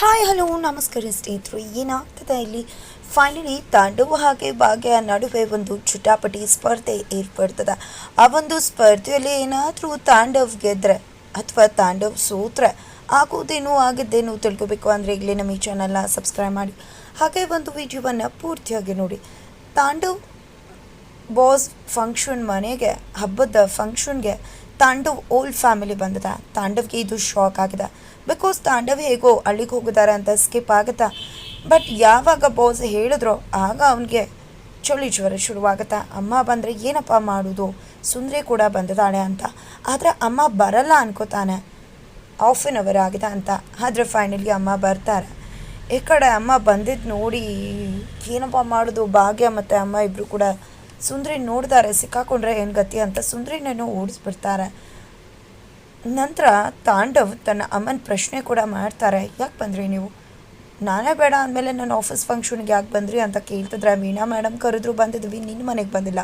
Hi, hello, ನಮಸ್ಕಾರ ಸ್ನೇಹಿತರು. ಏನಾಗ್ತದೆ ಇಲ್ಲಿ? ಫೈನಲಿ ತಾಂಡವ ಹಾಗೆ ಭಾಗ್ಯ ನಡುವೆ ಒಂದು ಚುಟಾಪಟಿ ಸ್ಪರ್ಧೆ ಏರ್ಪಡ್ತದೆ. ಆ ಒಂದು ಸ್ಪರ್ಧೆಯಲ್ಲಿ ಏನಾದರೂ ತಾಂಡವ್ ಗೆದ್ರೆ ಅಥವಾ ತಾಂಡವ್ ಸೂತ್ರ ಆಗೋದೇನು ಆಗಿದ್ದೇನು ತಿಳ್ಕೊಬೇಕು ಅಂದರೆ ಈಗಲೇ ನಮ್ಮ ಈ ಚಾನಲ್ನ ಸಬ್ಸ್ಕ್ರೈಬ್ ಮಾಡಿ. ಹಾಗೆ ಒಂದು ವಿಡಿಯೋವನ್ನು ಪೂರ್ತಿಯಾಗಿ ನೋಡಿ. ತಾಂಡವ್ ಬಾಸ್ ಫಂಕ್ಷನ್ ಮನೆಗೆ, ಹಬ್ಬದ ಫಂಕ್ಷನ್ಗೆ ತಾಂಡವ್ ಓಲ್ಡ್ ಫ್ಯಾಮಿಲಿ ಬಂದಿದೆ. ತಾಂಡವ್ಗೆ ಇದು ಶಾಕ್ ಆಗಿದೆ. ಬಿಕಾಸ್ ತಾಂಡವ್ ಹೇಗೋ ಅಲ್ಲಿಗೆ ಹೋಗಿದ್ದಾರೆ ಅಂತ ಸ್ಕಿಪ್ ಆಗುತ್ತಾ? ಬಟ್ ಯಾವಾಗ ಬಾಸ್ ಹೇಳಿದ್ರೋ ಆಗ ಅವನಿಗೆ ಚಳಿ ಜ್ವರ ಶುರುವಾಗುತ್ತೆ? ಅಮ್ಮ ಬಂದರೆ ಏನಪ್ಪ ಮಾಡೋದು? ಸುಂದ್ರಿ ಕೂಡ ಬಂದಿದ್ದಾಳೆ ಅಂತ. ಆದರೆ ಅಮ್ಮ ಬರಲ್ಲ ಅನ್ಕೋತಾನೆ. ಆಫ್ ಆನ್ ಅವರ್ ಆಗಿದೆ ಅಂತ. ಆದರೆ ಫೈನಲಿ ಅಮ್ಮ ಬರ್ತಾರೆ. ಈ ಕಡೆ ಅಮ್ಮ ಬಂದಿದ್ದು ನೋಡಿ ಏನಪ್ಪ ಮಾಡೋದು? ಭಾಗ್ಯ ಮತ್ತು ಅಮ್ಮ ಇಬ್ಬರು ಕೂಡ ಸುಂದ್ರಿ ನೋಡ್ತಾರೆ ಸಿಕ್ಕಾಕೊಂಡ್ರೆ ಏನು ಗತಿ ಅಂತ ಸುಂದ್ರಿನೇನು ಓಡಿಸ್ಬಿಡ್ತಾರೆ. ನಂತರ ತಾಂಡವ್ ತನ್ನ ಅಮ್ಮನ ಪ್ರಶ್ನೆ ಕೂಡ ಮಾಡ್ತಾರೆ, ಯಾಕೆ ಬಂದ್ರಿ ನೀವು? ನಾನೇ ಬೇಡ ಅಂದಮೇಲೆ ನನ್ನ ಆಫೀಸ್ ಫಂಕ್ಷನ್ಗೆ ಯಾಕೆ ಬಂದ್ರಿ ಅಂತ ಕೇಳ್ತಿದ್ರೆ ವೀಣಾ ಮೇಡಮ್ ಕರೆದ್ರು ಬಂದಿದ್ವಿ ನಿನ್ನ ಮನೆಗೆ ಬಂದಿಲ್ಲ.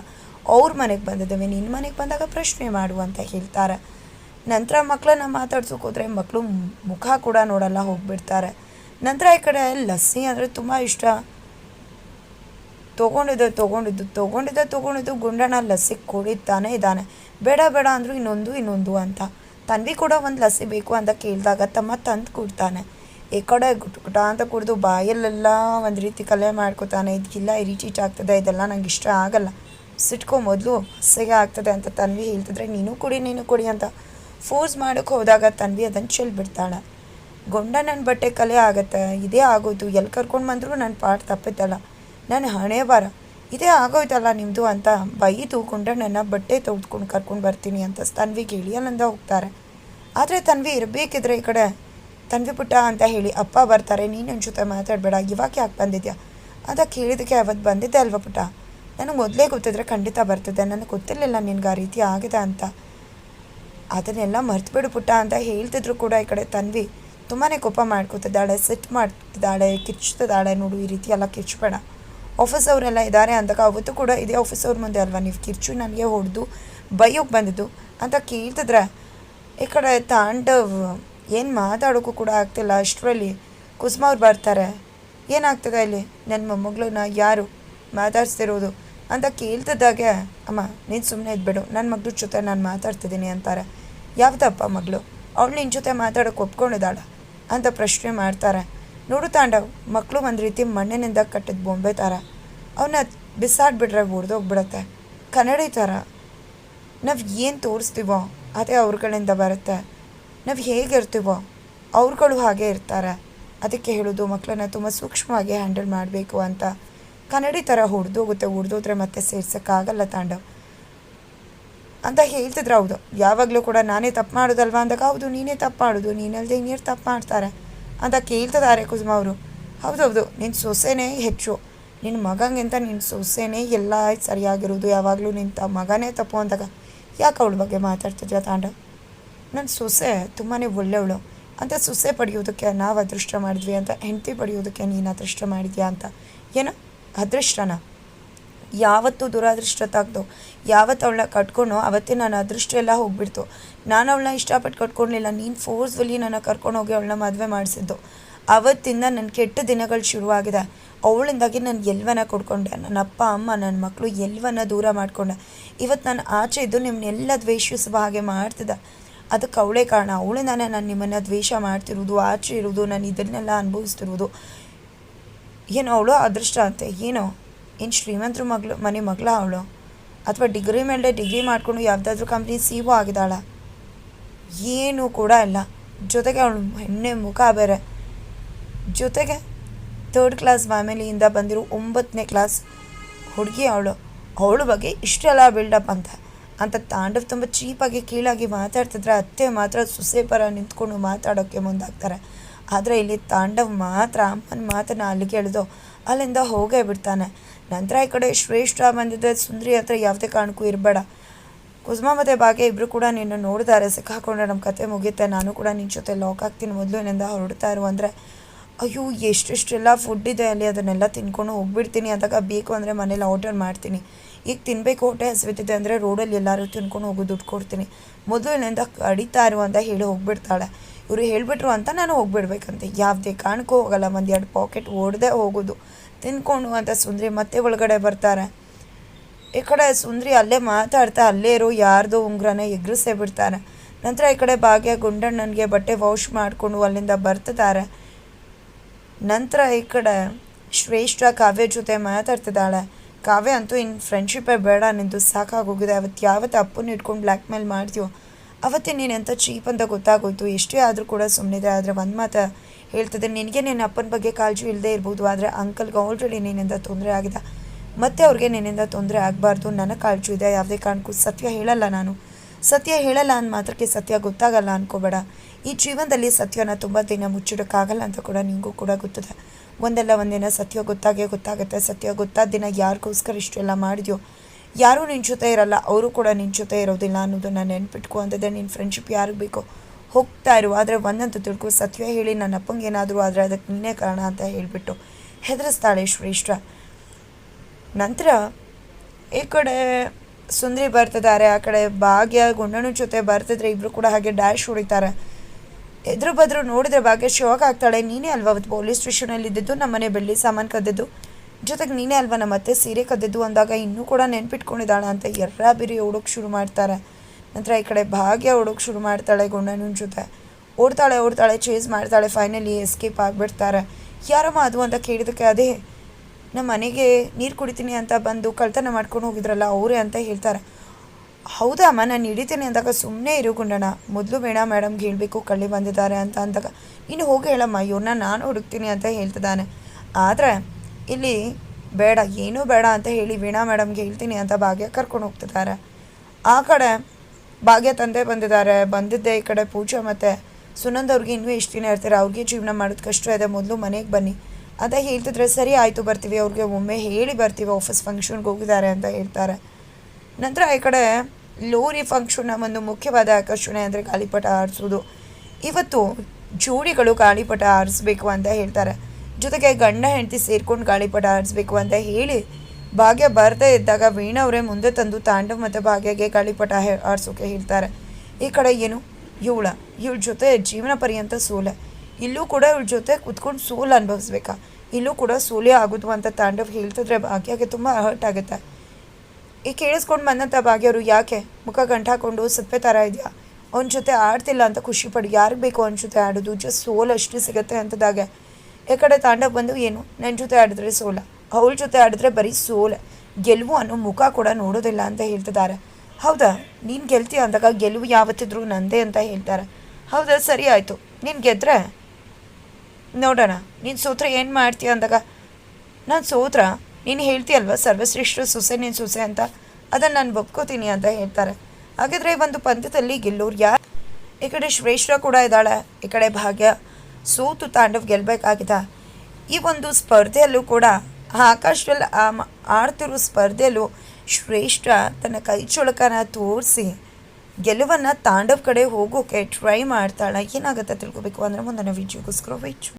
ಅವ್ರ ಮನೆಗೆ ಬಂದಿದ್ದೀವಿ ನಿನ್ನ ಮನೆಗೆ ಬಂದಾಗ ಪ್ರಶ್ನೆ ಮಾಡು ಅಂತ ಹೇಳ್ತಾರೆ. ನಂತರ ಮಕ್ಕಳನ್ನ ಮಾತಾಡ್ಸೋಕೆ ಹೋದರೆ ಮಕ್ಕಳು ಮುಖ ಕೂಡ ನೋಡಲ್ಲ, ಹೋಗ್ಬಿಡ್ತಾರೆ. ನಂತರ ಈ ಕಡೆ ಲಸ್ಸಿ ಅಂದರೆ ತುಂಬ ಇಷ್ಟ. ತೊಗೊಂಡಿದ್ದೆ, ತೊಗೊಂಡಿದ್ದು ತೊಗೊಂಡಿದ್ದೆ, ತೊಗೊಂಡಿದ್ದು ಗುಂಡಣ್ಣ ಲಸ್ಸಿ ಕೊಡಿತಾನೆ ಇದ್ದಾನೆ. ಬೇಡ ಬೇಡ ಅಂದರು ಇನ್ನೊಂದು ಇನ್ನೊಂದು ಅಂತ. ತನ್ವಿ ಕೂಡ ಒಂದು ಲಸ್ಸಿ ಬೇಕು ಅಂತ ಕೇಳಿದಾಗ ತಮ್ಮ ತಂದು ಕೊಡ್ತಾನೆ. ಈ ಕಡೆ ಗುಟ್ ಅಂತ ಕುಡಿದು ಬಾಯಲ್ಲೆಲ್ಲ ಒಂದು ರೀತಿ ಕಲೆ ಮಾಡ್ಕೊತಾನೆ. ಇದಕ್ಕಿಲ್ಲ ಇರಿಟೇಟ್ ಆಗ್ತದೆ, ಇದೆಲ್ಲ ನಂಗೆ ಇಷ್ಟ ಆಗಲ್ಲ. ಸಿಟ್ಕೊ ಮೊದಲು ಹಸಿಗೆ ಆಗ್ತದೆ ಅಂತ ತನ್ವಿ ಹೇಳ್ತಿದ್ರೆ, ನೀನು ಕುಡಿ ನೀನು ಕುಡಿ ಅಂತ ಫೋರ್ಸ್ ಮಾಡೋಕ್ಕೆ ಹೋದಾಗ ತನ್ವಿ ಅದನ್ನು ಚೆಲ್ ಬಿಡ್ತಾಳೆ. ಗೊಂಡ ನನ್ನ ಬಟ್ಟೆ ಕಲೆ ಆಗತ್ತೆ, ಇದೇ ಆಗೋದು ಎಲ್ಲಿ ಕರ್ಕೊಂಡು ಬಂದರೂ ನನ್ನ ಪಾಠ ತಪ್ಪಿತ್ತಲ್ಲ ನನ್ನ ಹಣೆ ಬಾರ ಇದೇ ಆಗೋಯ್ತಲ್ಲ ನಿಮ್ಮದು ಅಂತ ಬೈದು ನನ್ನ ಬಟ್ಟೆ ತೆಗೆದುಕೊಂಡು ಕರ್ಕೊಂಡು ಬರ್ತೀನಿ ಅಂತ ತನ್ವಿಗೆ ಹೇಳಿ ಅಲ್ಲಿಂದ ಹೋಗ್ತಾರೆ. ಆದರೆ ತನ್ವಿ ಇರಬೇಕಿದ್ರೆ ಈ ಕಡೆ. ತನ್ವಿ ಪುಟ್ಟ ಅಂತ ಹೇಳಿ, ಅಪ್ಪ ಬರ್ತಾರೆ, ನೀನು ನನ್ನ ಜೊತೆ ಮಾತಾಡಬೇಡ, ಇವಾಗ ಯಾಕೆ ಬಂದಿದ್ಯಾ? ಅಂತ ಕೇಳಿದಕ್ಕೆ ಅವತ್ತು ಬಂದಿದ್ದೆ ಅಲ್ವಾ ಪುಟ್ಟ? ನನಗೆ ಮೊದಲೇ ಗೊತ್ತಿದ್ರೆ ಖಂಡಿತ ಬರ್ತದೆ, ನನಗೆ ಗೊತ್ತಿರಲಿಲ್ಲ ನಿನ್ಗೆ ಆ ರೀತಿ ಆಗಿದೆ ಅಂತ. ಅದನ್ನೆಲ್ಲ ಮರ್ತುಬಿಡು ಪುಟ್ಟ ಅಂತ ಹೇಳ್ತಿದ್ರು ಕೂಡ ಈ ಕಡೆ ತನ್ವಿ. ತುಂಬಾ ಕೋಪ ಮಾಡ್ಕೊತಿದ್ದಾಳೆ, ಸಿಟ್ ಮಾಡ್ತಿದ್ದಾಳೆ, ಕಿಚ್ಚುತ್ತಿದ್ದಾಳೆ ನೋಡು, ಈ ರೀತಿ ಎಲ್ಲ ಕಿರ್ಚ್ಬೇಡ ಆಫೀಸ್ ಅವರೆಲ್ಲ ಇದ್ದಾರೆ ಅಂದಾಗ ಅವತ್ತು ಕೂಡ ಇದೇ ಆಫೀಸ್ ಅವ್ರ ಮುಂದೆ ಅಲ್ವಾ? ನೀವು ಕಿರ್ಚು ನನಗೆ ಹೊಡೆದು ಬೈಯೋಕೆ ಬಂದಿದ್ದು ಅಂತ ಕೇಳ್ತಿದ್ರೆ, ಈ ಕಡೆ ತಾಂಡವ್ ಏನು ಮಾತಾಡೋಕ್ಕೂ ಕೂಡ ಆಗ್ತಿಲ್ಲ. ಅಷ್ಟರಲ್ಲಿ ಕುಸುಮ ಅವ್ರು ಬರ್ತಾರೆ. ಏನಾಗ್ತದೆ ಇಲ್ಲಿ? ನನ್ನ ಮೊಮ್ಮಗಳನ್ನ ಯಾರು ಮಾತಾಡ್ಸ್ತಿರೋದು ಅಂತ ಕೇಳ್ತಿದ್ದಾಗೆ, ಅಮ್ಮ, ನೀನು ಸುಮ್ಮನೆ ಇದ್ಬಿಡು. ನನ್ನ ಮಗಳ ಜೊತೆ ನಾನು ಮಾತಾಡ್ತಿದ್ದೀನಿ ಅಂತಾರೆ. ಯಾವ್ದಪ್ಪ ಮಗಳು? ಅವಳು ನಿನ್ನ ಜೊತೆ ಮಾತಾಡೋಕೆ ಒಪ್ಕೊಂಡಿದ್ದಾಳ? ಅಂತ ಪ್ರಶ್ನೆ ಮಾಡ್ತಾರೆ. ನೋಡು ತಾಂಡವ್ ಮಕ್ಕಳು ಒಂದು ರೀತಿ ಮಣ್ಣಿನಿಂದ ಕಟ್ಟಿದ ಬೊಂಬೆ ಥರ ಅವನ್ನ ಬಿಸಾಡ್ಬಿಟ್ರೆ ಒಡೆದೋಗ್ಬಿಡತ್ತೆ ಕನ್ನಡಿ ಥರ ನಾವು ಏನು ತೋರಿಸ್ತೀವೋ ಅದೇ ಅವ್ರಗಳಿಂದ ಬರುತ್ತೆ. ನಾವು ಹೇಗಿರ್ತೀವೋ ಅವ್ರುಗಳು ಹಾಗೆ ಇರ್ತಾರೆ. ಅದಕ್ಕೆ ಹೇಳೋದು ಮಕ್ಕಳನ್ನ ತುಂಬ ಸೂಕ್ಷ್ಮವಾಗಿ ಹ್ಯಾಂಡಲ್ ಮಾಡಬೇಕು ಅಂತ. ಕನ್ನಡಿ ಥರ ಹೊಡೆದೋಗುತ್ತೆ ಹೊಡೆದೋದ್ರೆ ಮತ್ತೆ ಸೇರ್ಸೋಕ್ಕಾಗಲ್ಲ ತಾಂಡವ್. ಅಂತ ಹೇಳ್ತಿದ್ರು ಹೌದು. ಯಾವಾಗಲೂ ಕೂಡ ನಾನೇ ತಪ್ಪು ಮಾಡೋದಲ್ವಾ ಅಂದಾಗ, ಹೌದು, ನೀನೇ ತಪ್ಪು ಮಾಡೋದು. ನೀನಲ್ಲದೆ ಇನ್ನೇರು ತಪ್ಪು ಮಾಡ್ತಾರೆ. ಅಂತ ಕೇಳ್ತಿದ್ದಾರೆ ಕುಸುಮ ಅವರು. ಹೌದೌದು ನಿನ್ನ ಸೊಸೆನೇ ಹೆಚ್ಚು. ನಿನ್ನ ಮಗಂಗಿಂತ ನಿನ್ನ ಸೊಸೆನೇ ಎಲ್ಲ ಸರಿಯಾಗಿರೋದು ಯಾವಾಗಲೂ ನಿನ್ನ ತ ಮಗನೇ ತಪ್ಪು ಅಂದಾಗ ಯಾಕೆ ಅವಳ ಬಗ್ಗೆ ಮಾತಾಡ್ತಿದ್ಯಾ ತಾಂಡ? ನನ್ನ ಸೊಸೆ ತುಂಬಾ ಒಳ್ಳೆಯವಳು ಅಂತ ಸೊಸೆ ಪಡೆಯೋದಕ್ಕೆ ನಾವು ಅದೃಷ್ಟ ಮಾಡಿದ್ವಿ ಅಂತ ಹೆಂಡತಿ ಪಡೆಯೋದಕ್ಕೆ ನೀನು ಅದೃಷ್ಟ ಮಾಡಿದ್ಯಾ ಅಂತ. ಏನೋ ಅದೃಷ್ಟನ? ಯಾವತ್ತು ದುರಾದೃಷ್ಟ ತಾಗ್ದು ಯಾವತ್ತು ಅವಳ ಕಟ್ಕೊಂಡು ಅವತ್ತೇ ನನ್ನ ಅದೃಷ್ಟ ಎಲ್ಲ ಹೋಗ್ಬಿಡ್ತು. ನಾನು ಅವಳನ್ನ ಇಷ್ಟಪಟ್ಟು ಕಟ್ಕೊಳ್ಲಿಲ್ಲ ನೀನು ಫೋರ್ಸ್ಫುಲಿ ನನ್ನ ಕರ್ಕೊಂಡು ಹೋಗಿ ಅವಳನ್ನ ಮದುವೆ ಮಾಡಿಸಿದ್ದು. ಅವತ್ತಿಂದ ನನ್ನ ಕೆಟ್ಟ ದಿನಗಳು ಶುರುವಾಗಿದೆ. ಅವಳಿಂದಾಗಿ ನಾನು ಎಲ್ವನ ಕೊಡ್ಕೊಂಡೆ. ನನ್ನ ಅಪ್ಪ, ಅಮ್ಮ ನನ್ನ ಮಕ್ಕಳು ಎಲ್ವನ ದೂರ ಮಾಡಿಕೊಂಡೆ. ಇವತ್ತು ನಾನು ಆಚೆ ಇದ್ದು ನಿಮ್ಮನ್ನೆಲ್ಲ ದ್ವೇಷಿಸುವ ಹಾಗೆ ಮಾಡ್ತಿದ್ದೆ. ಅದಕ್ಕೆ ಅವಳೇ ಕಾರಣ. ಅವಳಿಂದಾನೇ ನಾನು ನಿಮ್ಮನ್ನು ದ್ವೇಷ ಮಾಡ್ತಿರೋದು, ಆಚೆ ಇರೋದು, ನಾನು ಇದನ್ನೆಲ್ಲ ಅನುಭವಿಸ್ತಿರೋದು. ಏನು ಅವಳು ಅದೃಷ್ಟ ಅಂತೆ. ಏನು? ಏನು ಶ್ರೀಮಂತರು ಮಗಳು, ಮನೆ ಮಗಳ ಅವಳು. ಅಥವಾ ಡಿಗ್ರಿ ಮೇಲೆ ಡಿಗ್ರಿ ಮಾಡಿಕೊಂಡು ಯಾವುದಾದ್ರೂ ಕಂಪ್ನಿ ಸಿ ಒ ಆಗಿದ್ದಾಳ. ಏನೂ ಕೂಡ ಇಲ್ಲ. ಜೊತೆಗೆ ಅವಳು ಹೆಣ್ಣೆ ಮುಖ ಬೇರೆ. ಜೊತೆಗೆ ಥರ್ಡ್ ಕ್ಲಾಸ್ ಫ್ಯಾಮಿಲಿಯಿಂದ ಬಂದಿರೋ ಒಂಬತ್ತನೇ ಕ್ಲಾಸ್ ಹುಡುಗಿ ಅವಳು. ಅವಳ ಬಗ್ಗೆ ಇಷ್ಟೆಲ್ಲ ಬಿಲ್ಡಪ್ ಅಂತ. ಅಂತ ತಾಂಡವ್ ತುಂಬ ಚೀಪಾಗಿ ಕೀಳಾಗಿ ಮಾತಾಡ್ತಿದ್ರೆ ಅತ್ತೆ ಮಾತ್ರ ಸುಸೇಪರ ಪರ ನಿಂತ್ಕೊಂಡು ಮಾತಾಡೋಕ್ಕೆ ಮುಂದಾಗ್ತಾರೆ. ಆದರೆ ಇಲ್ಲಿ ತಾಂಡವ್ ಮಾತ್ರ ಅಮ್ಮನ ಮಾತನ್ನು ಅಲ್ಲಿ ಕೇಳಿದು ಅಲ್ಲಿಂದ ಹೋಗೇ ಬಿಡ್ತಾನೆ. ನಂತರ ಈ ಕಡೆ ಶ್ರೇಷ್ಠ ಬಂದಿದ್ದೆ, ಸುಂದರಿ ಹತ್ರ ಯಾವುದೇ ಕಾರಣಕ್ಕೂ ಇರಬೇಡ. ಕುಸುಮ ಮತ್ತು ಭಾಗ್ಯ ಇಬ್ಬರು ಕೂಡ ನಿನ್ನ ನೋಡಿದ್ದಾರೆ ಸಿಕ್ಕಾಕೊಂಡ್ರೆ ನಮ್ಮ ಕತೆ ಮುಗಿಯುತ್ತೆ. ನಾನು ಕೂಡ ನಿನ್ನ ಜೊತೆ ಲಾಕ್ ಆಗ್ತೀನಿ ಮೊದಲಿನಿಂದ ಹೊರಡ್ತಾ ಇರು ಅಂದರೆ, ಅಯ್ಯೋ, ಎಷ್ಟೆಷ್ಟೆಲ್ಲ ಫುಡ್ ಇದೆ ಅಲ್ಲಿ, ಅದನ್ನೆಲ್ಲ ತಿನ್ಕೊಂಡು ಹೋಗ್ಬಿಡ್ತೀನಿ. ಅಂದಾಗ ಬೇಕು ಅಂದರೆ ಮನೇಲಿ ಆರ್ಡರ್ ಮಾಡ್ತೀನಿ. ಈಗ ತಿನ್ನಬೇಕು ಹೊಟ್ಟೆ ಹಸಿವಿತಿದೆ ಅಂದರೆ ರೋಡಲ್ಲಿ ಎಲ್ಲರೂ ತಿನ್ಕೊಂಡು ಹೋಗಿ ದುಡ್ಡು ಕೊಡ್ತೀನಿ. ಮೊದಲಿನಿಂದ ಕಡಿತಾ ಇರು ಅಂತ ಹೇಳಿ ಹೋಗ್ಬಿಡ್ತಾಳೆ. ಇವರು ಹೇಳಿಬಿಟ್ರು ಅಂತ ನಾನು ಹೋಗ್ಬಿಡ್ಬೇಕಂತೆ. ಯಾವುದೇ ಕಾರಣಕ್ಕೂ ಹೋಗಲ್ಲ. ಒಂದು ಎರಡು ಪಾಕೆಟ್ ಓಡದೆ ಹೋಗೋದು. ತಿನ್ಕೊಂಡು ಅಂತ ಸುಂದ್ರಿ ಮತ್ತೆ ಒಳಗಡೆ ಬರ್ತಾರೆ. ಈ ಕಡೆ ಸುಂದ್ರಿ ಅಲ್ಲೇ ಮಾತಾಡ್ತಾ ಅಲ್ಲೇ ಇರೋ. ಯಾರ್ದೋ ಉಂಗ್ರನ ಎಗ್ರಿಸೇ ಬಿಡ್ತಾರೆ. ನಂತರ ಈ ಕಡೆ ಭಾಗ್ಯ ಗುಂಡಣ್ಣನಿಗೆ ಬಟ್ಟೆ ವಾಶ್ ಮಾಡಿಕೊಂಡು ಅಲ್ಲಿಂದ ಬರ್ತಿದ್ದಾರೆ. ನಂತರ ಈ ಕಡೆ ಶ್ರೇಷ್ಠ ಕಾವ್ಯ ಜೊತೆ ಮಾತಾಡ್ತಿದ್ದಾಳೆ. ಕಾವ್ಯ ಅಂತೂ ಇನ್ನು ಫ್ರೆಂಡ್ಶಿಪ್ಪೇ ಬೇಡ. ನಿಂದು ಸಾಕಾಗೋಗಿದೆ. ಅವತ್ತು ಯಾವತ್ತು ಅಪ್ಪನ ಇಟ್ಕೊಂಡು ಬ್ಲ್ಯಾಕ್ ಮೇಲ್ ಮಾಡ್ತೀವೋ ಅವತ್ತೇ ನೀನು ಎಂಥ ಚೀಪ್ ಅಂತ ಗೊತ್ತಾಗೋಯ್ತು. ಎಷ್ಟೇ ಆದರೂ ಕೂಡ ಸುಮ್ಮನಿದೆ ಆದರೆ ಒಂದು ಮಾತು ಹೇಳ್ತದೆ, ನಿನಗೆ ನಿನ್ನ ಅಪ್ಪನ ಬಗ್ಗೆ ಕಾಳಜಿ ಇಲ್ಲದೆ ಇರ್ಬೋದು, ಆದರೆ ಅಂಕಲ್ಗೆ ಆಲ್ರೆಡಿ ನಿನ್ನಿಂದ ತೊಂದರೆ ಆಗಿದೆ. ಮತ್ತೆ ಅವ್ರಿಗೆ ನಿನ್ನಿಂದ ತೊಂದರೆ ಆಗಬಾರ್ದು, ನನಗೆ ಕಾಳಜಿ ಇದೆ, ಯಾವುದೇ ಕಾರಣಕ್ಕೂ ಸತ್ಯ ಹೇಳಲ್ಲ ನಾನು. ಸತ್ಯ ಹೇಳಲ್ಲ ಅಂದ ಮಾತ್ರಕ್ಕೆ ಸತ್ಯ ಗೊತ್ತಾಗಲ್ಲ ಅನ್ಕೋಬೇಡ. ಈ ಜೀವನದಲ್ಲಿ ಸತ್ಯನ ತುಂಬ ದಿನ ಮುಚ್ಚಿಡೋಕ್ಕಾಗಲ್ಲ ಅಂತ ಕೂಡ ನಿಮಗೂ ಕೂಡ ಗೊತ್ತದೆ. ಒಂದಲ್ಲ ಒಂದಿನ ಸತ್ಯ ಗೊತ್ತಾಗೇ ಗೊತ್ತಾಗುತ್ತೆ. ಸತ್ಯ ಗೊತ್ತಾದ ದಿನ ಯಾರಿಗೋಸ್ಕರ ಇಷ್ಟೆಲ್ಲ ಮಾಡಿದ್ಯೋ ಯಾರೂ ನಿನ್ನ ಜೊತೆ ಇರಲ್ಲ, ಅವರು ಕೂಡ ನಿನ್ನ ಜೊತೆ ಇರೋದಿಲ್ಲ ಅನ್ನೋದನ್ನ ನೆನ್ಪಿಟ್ಕೊ ಅಂತಿದ್ದೆ ನಿನ್ನ ಫ್ರೆಂಡ್ಶಿಪ್ ಯಾರಿಗೆ ಬೇಕೋ ಹೋಗ್ತಾ ಇರು. ಆದರೆ ಒಂದಂತೂ ತಿಳ್ಕೊ, ಸತ್ಯ ಹೇಳಿ ನನ್ನ ಅಪ್ಪಂಗೆ ಏನಾದರೂ ಆದರೆ ಅದಕ್ಕೆ ನಿನ್ನೆ ಕಾರಣ ಅಂತ ಹೇಳಿಬಿಟ್ಟು ಹೆದರಿಸ್ತಾಳೆ ಶ್ರೇಷ್ಠ ನಂತರ ಈ ಕಡೆ ಸುಂದ್ರಿ ಬರ್ತಿದ್ದಾರೆ ಆ ಕಡೆ ಭಾಗ್ಯ ಗುಂಡನ ಜೊತೆ ಬರ್ತಿದ್ರೆ ಇಬ್ಬರು ಕೂಡ ಹಾಗೆ ಡ್ಯಾಶ್ ಹೊಡಿತಾರೆ. ಎದುರು ಬದ್ರು ನೋಡಿದ್ರೆ ಭಾಗ್ಯ ಶಾಕ್ ಆಗ್ತಾಳೆ. ನೀನೇ ಅಲ್ವಾ ಅವತ್ತು ಪೊಲೀಸ್ ಸ್ಟೇಷನಲ್ಲಿ ಇದ್ದಿದ್ದು ನಮ್ಮನೆ ಬೆಳ್ಳಿ ಸಾಮಾನು ಕದ್ದಿದ್ದು? ಜೊತೆಗೆ ನೀನೇ ಅಲ್ವಾ ನಮ್ಮ ಅತ್ತೆ ಸೀರೆ ಕದ್ದಿದ್ದು ಅಂದಾಗ ಇನ್ನೂ ಕೂಡ ನೆನ್ಪಿಟ್ಕೊಂಡಿದ್ದಾಳೆ ಅಂತ ಎರ್ರ ಬಿರಿ ಓಡೋಕೆ ಶುರು ಮಾಡ್ತಾರೆ. ನಂತರ ಈ ಕಡೆ ಭಾಗ್ಯ ಓಡೋಕೆ ಶುರು ಮಾಡ್ತಾಳೆ ಗುಂಡನ ಜೊತೆ. ಓಡ್ತಾಳೆ ಓಡ್ತಾಳೆ, ಚೇಸ್ ಮಾಡ್ತಾಳೆ ಫೈನಲಿ ಎಸ್ಕೇಪ್ ಆಗಿಬಿಡ್ತಾರೆ. ಯಾರಮ್ಮ ಅದು ಅಂತ ಕೇಳಿದಕ್ಕೆ ಅದೇ ನಮ್ಮ ಮನೆಗೆ ನೀರು ಕುಡಿತೀನಿ ಅಂತ ಬಂದು ಕಳ್ತನ ಮಾಡ್ಕೊಂಡು ಹೋಗಿದ್ರಲ್ಲ ಅವರೇ ಅಂತ ಹೇಳ್ತಾರೆ. ಹೌದಾ ಅಮ್ಮ, ನಾನು ಹಿಡಿತೀನಿ ಅಂದಾಗ ಸುಮ್ಮನೆ ಇರು ಗುಂಡಣ ಮೊದಲು ಬೇಡ ಮೇಡಮ್ಗೆ ಹೇಳಬೇಕು, ಕಳ್ಳಿ ಬಂದಿದ್ದಾರೆ ಅಂತ ಅಂದಾಗ. ನೀನು ಹೋಗಿ ಹೇಳಮ್ಮ ಇವ್ರನ್ನ ನಾನು ಹುಡುಕ್ತೀನಿ ಅಂತ ಹೇಳ್ತಿದ್ದಾನೆ. ಆದರೆ ಇಲ್ಲಿ ಬೇಡ, ಏನೂ ಬೇಡ ಅಂತ ಹೇಳಿ ವೀಣಾ ಮೇಡಮ್ಗೆ ಹೇಳ್ತೀನಿ ಅಂತ ಭಾಗ್ಯ ಕರ್ಕೊಂಡು ಹೋಗ್ತಿದ್ದಾರೆ. ಆ ಕಡೆ ಭಾಗ್ಯ ತಂದೆ ಬಂದಿದ್ದಾರೆ. ಬಂದಿದ್ದೆ ಈ ಕಡೆ ಪೂಜಾ ಮತ್ತು ಸುನಂದ್ ಅವ್ರಿಗೆ ಇನ್ನೂ ಎಷ್ಟು ದಿನ ಇರ್ತಾರೆ? ಅವ್ರಿಗೆ ಜೀವನ ಮಾಡೋದು ಕಷ್ಟ ಇದೆ. ಮೊದಲು ಮನೆಗೆ ಬನ್ನಿ. ಅಂತ ಹೇಳ್ತಿದ್ರೆ, ಸರಿ, ಆಯಿತು, ಬರ್ತೀವಿ. ಅವ್ರಿಗೆ ಒಮ್ಮೆ ಹೇಳಿ ಬರ್ತೀವಿ. ಆಫೀಸ್ ಫಂಕ್ಷನ್ಗೆ ಹೋಗಿದ್ದಾರೆ ಅಂತ ಹೇಳ್ತಾರೆ. ನಂತರ ಈ ಕಡೆ ಲೋರಿ ಫಂಕ್ಷನ್ನ ಒಂದು ಮುಖ್ಯವಾದ ಆಕರ್ಷಣೆ ಅಂದರೆ ಗಾಳಿಪಟ ಆರಿಸೋದು ಇವತ್ತು ಜೋಡಿಗಳು ಗಾಳಿಪಟ ಆರಿಸ್ಬೇಕು ಅಂತ ಹೇಳ್ತಾರೆ. ಜೊತೆಗೆ ಗಂಡ ಹೆಂಡತಿ ಸೇರ್ಕೊಂಡು ಗಾಳಿಪಟ ಆಡಿಸ್ಬೇಕು ಅಂತ ಹೇಳಿ ಭಾಗ್ಯ ಬರ್ತಾ ಇದ್ದಾಗ ವೀಣಾ ಅವರೇ ಮುಂದೆ ತಂದು ತಾಂಡವ್ ಮತ್ತು ಭಾಗ್ಯಗೆ ಗಾಳಿಪಟ ಆಡಿಸೋಕೆ ಹೇಳ್ತಾರೆ. ಈ ಕಡೆ ಏನು? ಇವಳ ಇವಳ ಜೊತೆ ಜೀವನ ಪರ್ಯಂತ ಸೋಲೆ. ಇಲ್ಲೂ ಕೂಡ ಇವಳ ಜೊತೆ ಕುತ್ಕೊಂಡು ಸೋಲು ಅನುಭವಿಸ್ಬೇಕಾ? ಇಲ್ಲೂ ಕೂಡ ಸೋಲೆ ಆಗೋದು ಅಂತ ತಾಂಡವ್ ಹೇಳ್ತಿದ್ರೆ ಭಾಗ್ಯಗೆ ತುಂಬ ಹರ್ಟ್ ಆಗುತ್ತೆ. ಈ ಕೇಳಿಸ್ಕೊಂಡು ಬಂದಂಥ ಭಾಗ್ಯವರು ಯಾಕೆ? ಮುಖ ಗಂಟು ಹಾಕೊಂಡು ಸಪ್ಪೆ ಥರ ಇದೆಯಾ? ಅವನ ಜೊತೆ ಆಡ್ತಿಲ್ಲ ಅಂತ ಖುಷಿ ಪಡಿ, ಯಾರಿಗೆ ಬೇಕು ಅವನ ಜೊತೆ ಆಡೋದು? ಜಸ್ಟ್ ಸೋಲ್ ಅಷ್ಟು ಸಿಗುತ್ತೆ ಅಂತದಾಗ. ಈ ಕಡೆ ತಾಂಡವ್ ಬಂದು ಏನು? ನನ್ನ ಜೊತೆ ಆಡಿದ್ರೆ ಸೋಲ. ಅವಳ ಜೊತೆ ಆಡಿದ್ರೆ ಬರೀ ಸೋಲ. ಗೆಲುವು ಅನ್ನೋ ಮುಖ ಕೂಡ ನೋಡೋದಿಲ್ಲ ಅಂತ ಹೇಳ್ತಿದ್ದಾರೆ. ಹೌದಾ? ನೀನು ಗೆಲ್ತೀಯ ಅಂದಾಗ ಗೆಲುವು ಯಾವತ್ತಿದ್ರೂ ನಂದೇ ಅಂತ ಹೇಳ್ತಾರೆ. ಹೌದಾ? ಸರಿ ಆಯಿತು. ನೀನು ಗೆದ್ರೆ? ನೋಡೋಣ. ನೀನು ಸೋತ್ರ ಏನು ಮಾಡ್ತೀಯ ಅಂದಾಗ? ನಾನು ಸೋತ್ರ? ನೀನು ಹೇಳ್ತೀಯಲ್ವ ಸರ್ವಶ್ರೇಷ್ಠ ಸೊಸೆ ನೀನು ಸೊಸೆ ಅಂತ? ಅದನ್ನು ನಾನು ಒಪ್ಕೋತೀನಿ ಅಂತ ಹೇಳ್ತಾರೆ. ಹಾಗಿದ್ರೆ ಒಂದು ಪಂದ್ಯದಲ್ಲಿ ಗೆಲ್ಲೋರು ಯಾರು? ಈ ಕಡೆ ಶ್ರೇಷ್ಠ ಕೂಡ ಇದ್ದಾಳೆ. ಈ ಕಡೆ ಭಾಗ್ಯ. ಸೋತು ತಾಂಡವ್ ಗೆಲ್ಲಬೇಕಾಗಿದೆ ಈ ಒಂದು ಸ್ಪರ್ಧೆಯಲ್ಲೂ ಕೂಡ ಆಕಾಶದಲ್ಲಿ ಆ ಮ- ಆಡ್ತಿರೋ ಸ್ಪರ್ಧೆಯಲ್ಲೂ ಶ್ರೇಷ್ಠ ತನ್ನ ಕೈ ಚೊಳಕನ ತೋರಿಸಿ ಗೆಲುವನ್ನು ತಾಂಡವ್ ಕಡೆ ಹೋಗೋಕೆ ಟ್ರೈ ಮಾಡ್ತಾಳೆ. ಏನಾಗುತ್ತೆ ತಿಳ್ಕೊಬೇಕು ಅಂದರೆ ಮುಂದಿನ ವಿಡಿಯೋಗೋಸ್ಕರ ವೆಯ್ಟ್